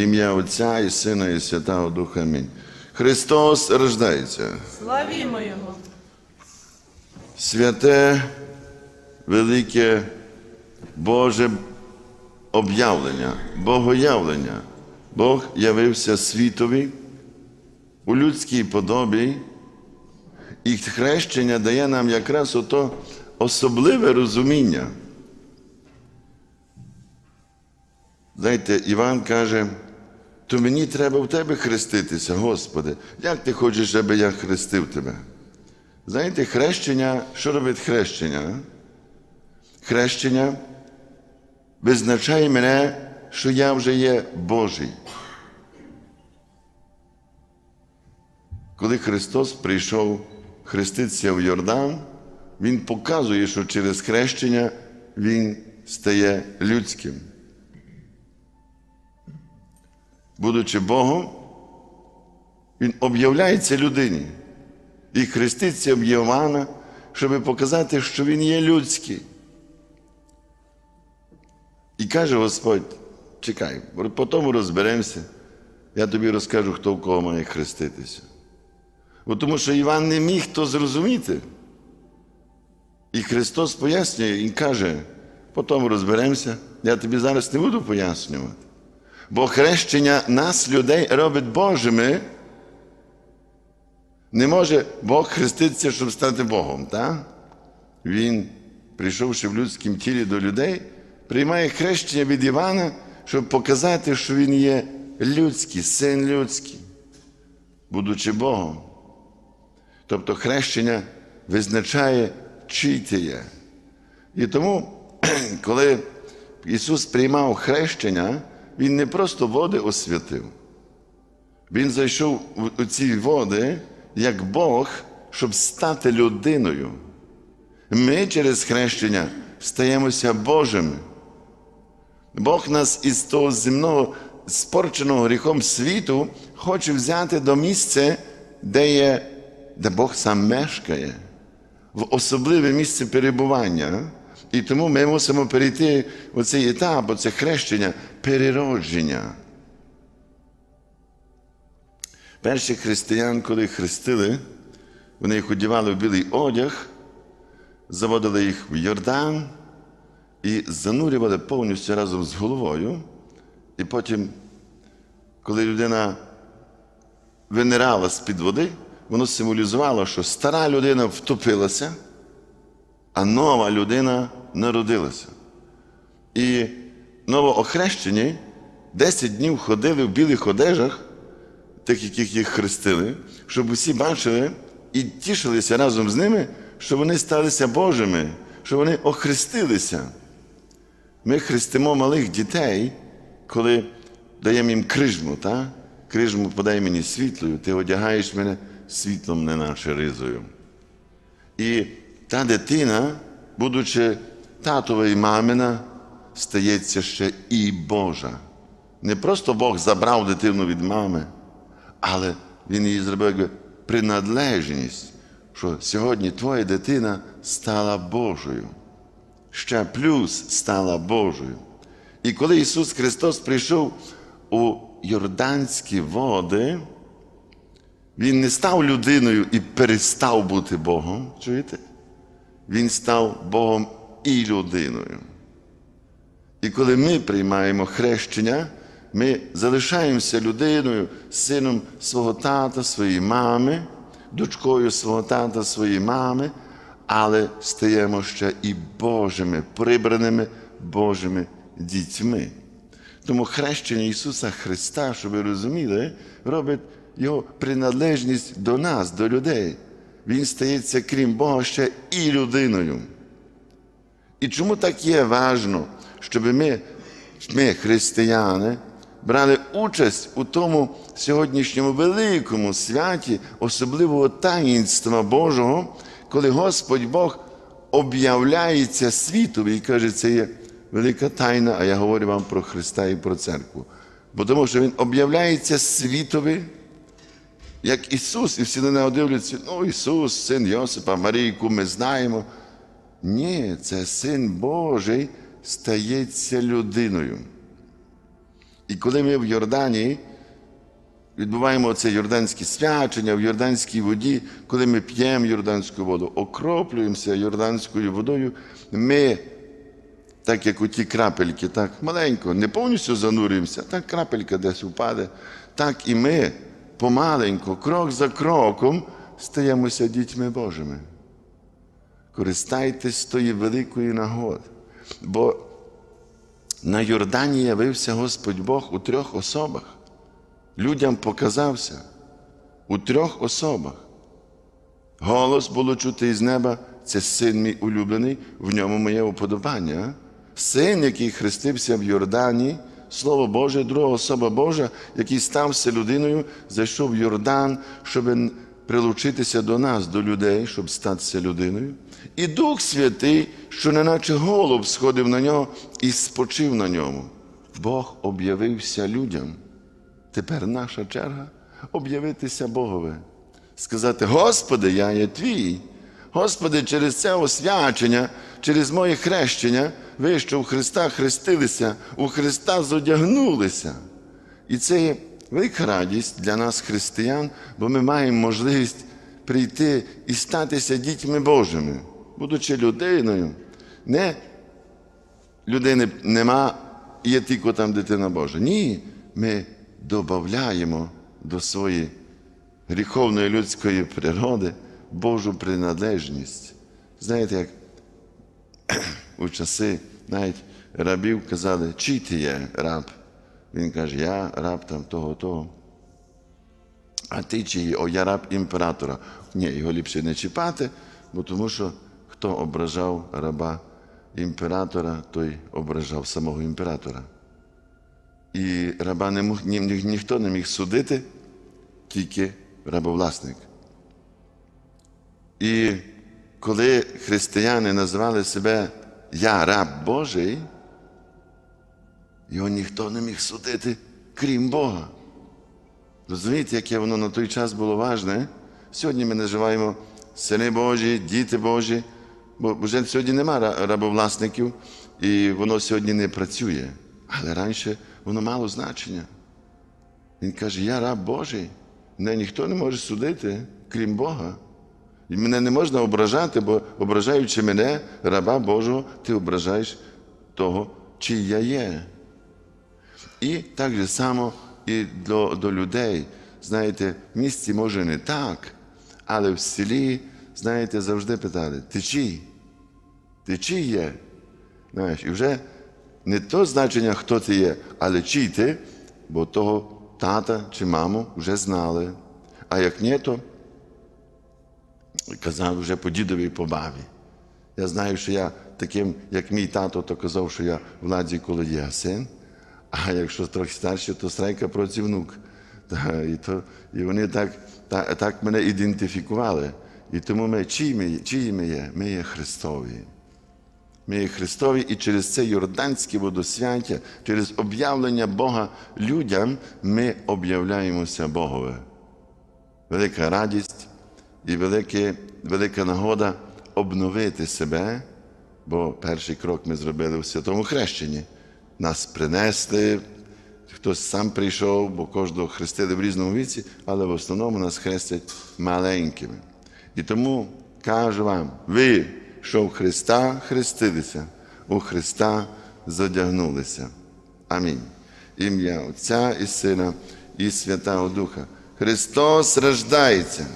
Ім'я Отця і Сина, і Святого Духа. Амінь. Христос рождається. Славімо Його! Святе, велике Боже об'явлення, Богоявлення. Бог явився світові у людській подобі, і хрещення дає нам якраз ото особливе розуміння. Знаєте, Іван каже, то мені треба в тебе хреститися, Господи. Як ти хочеш, щоб я хрестив тебе? Знаєте, хрещення, що робить хрещення? Хрещення визначає мене, що я вже є Божий. Коли Христос прийшов хреститися в Йордан, Він показує, що через хрещення Він стає людським. Будучи Богом, Він об'являється людині і хреститься в Євана, щоб показати, що він є людський. І каже Господь, чекай, потім розберемося, я тобі розкажу, хто в кого має хреститися. Бо тому що Іван не міг то зрозуміти. І Христос пояснює і каже, потім розберемося, я тобі зараз не буду пояснювати. Бо хрещення нас, людей, робить Божими. Не може Бог хреститися, щоб стати Богом. так? Він, прийшовши в людському тілі до людей, приймає хрещення від Івана, щоб показати, що він є людський, син людський, будучи Богом. Тобто хрещення визначає, чий ти є. І тому, коли Ісус приймав хрещення, Він не просто води освятив. Він зайшов у ці води як Бог, щоб стати людиною. Ми через хрещення стаємося Божими. Бог нас із того земного спорченого гріхом світу хоче взяти до місця, де, є, де Бог сам мешкає, в особливе місце перебування. І тому ми мусимо перейти в цей етап, оце хрещення, переродження. Перших християн, коли хрестили, вони їх одягали в білий одяг, заводили їх в Йордан і занурювали повністю разом з головою. І потім, коли людина винирала з-під води, воно символізувало, що стара людина втопилася, а нова людина народилася. І новоохрещені 10 днів ходили в білих одежах тих, яких їх хрестили, щоб усі бачили і тішилися разом з ними, що вони сталися Божими, що вони охрестилися. Ми хрестимо малих дітей, коли даємо їм крижму, та? крижму подай мені світлою, ти одягаєш мене світлом, не наче ризою. І та дитина, будучи татова і мамина, стається ще і Божа. Не просто Бог забрав дитину від мами, але він її зробив якби принадлежність, що сьогодні твоя дитина стала Божою. Ще плюс стала Божою. І коли Ісус Христос прийшов у Йорданські води, Він не став людиною і перестав бути Богом. Чуєте? Він став Богом і людиною. І коли ми приймаємо хрещення, ми залишаємося людиною, сином свого тата, своєї мами, дочкою свого тата, своєї мами, але стаємо ще і Божими, прибраними Божими дітьми. Тому хрещення Ісуса Христа, щоб ви розуміли, робить Його приналежність до нас, до людей. Він стається, крім Бога, ще і людиною. І чому так є важно, щоб ми, ми, християни, брали участь у тому сьогоднішньому великому святі, особливого таїнства Божого, коли Господь Бог об'являється світові і каже, це є велика тайна, а я говорю вам про Христа і про церкву. Бо тому що Він об'являється світові, як Ісус, і всі на нього дивляться, ну Ісус, син Йосипа, Марійку, ми знаємо. Ні, це син Божий стається людиною. І коли ми в Йордані відбуваємо це йорданське свячення в йорданській воді, коли ми п'ємо йорданську воду, окроплюємося йорданською водою, ми, так як у ті крапельки, так маленько, не повністю занурюємося, так крапелька десь упаде, так і ми помаленьку, крок за кроком, стаємося дітьми Божими. Користайтесь тої великої нагоди. Бо на Йордані явився Господь Бог у трьох особах. Людям показався у трьох особах. Голос було чути із неба, це син мій улюблений, в ньому моє уподобання. Син, який хрестився в Йордані, Слово Боже, друга особа Божа, який стався людиною, зайшов в Йордан, щоб прилучитися до нас, до людей, щоб статися людиною. І Дух Святий, що неначе голуб сходив на нього і спочив на ньому. Бог об'явився людям. Тепер наша черга об'явитися Богові. Сказати: Господи, я є твій. Господи, через це освячення, через моє хрещення, ви, що у Христа хрестилися, у Христа зодягнулися. І це є велика радість для нас, християн, бо ми маємо можливість прийти і статися дітьми Божими, будучи людиною. Не людини нема, є тільки там дитина Божа. Ні, ми додаємо до своєї гріховної людської природи Божу приналежність. Знаєте, як у часи навіть рабів казали, чий ти є раб? Він каже, я раб там того, того. А ти чиї? О, я раб імператора. Ні, його ліпше не чіпати, бо тому що хто ображав раба імператора, той ображав самого імператора. І раба не мог, ні, ні, ніхто не міг судити, тільки рабовласник. І коли християни називали себе Я раб Божий, його ніхто не міг судити, крім Бога. Розумієте, яке воно на той час було важне? Сьогодні ми називаємо сини Божі, діти Божі, бо вже сьогодні нема рабовласників, і воно сьогодні не працює. Але раніше воно мало значення. Він каже: Я раб Божий, мене ніхто не може судити, крім Бога. І мене не можна ображати, бо ображаючи мене, раба Божого, ти ображаєш того, чий я є. І так же само і до, до людей. Знаєте, в місті може не так, але в селі, знаєте, завжди питали: ти чий? Ти чий є? Знаєш, і вже не то значення, хто ти є, але чий ти, бо того тата чи маму вже знали. А як ні, то казав вже по дідові і по бабі. Я знаю, що я таким, як мій тато, то казав, що я владі Колодія син, а якщо трохи старший, то страйка працівнук. Та, і, то, і вони так, так, так мене ідентифікували. І тому ми чиї ми, чиї ми є? Ми є Христові. Ми є Христові, і через це Йорданське водосвяття, через об'явлення Бога людям ми об'являємося Богові. Велика радість і велике, велика нагода обновити себе, бо перший крок ми зробили у святому хрещенні. Нас принесли, хтось сам прийшов, бо кожного хрестили в різному віці, але в основному нас хрестять маленькими. І тому кажу вам, ви, що в Христа хрестилися, у Христа задягнулися. Амінь. Ім'я Отця і Сина, і Святого Духа. Христос рождається.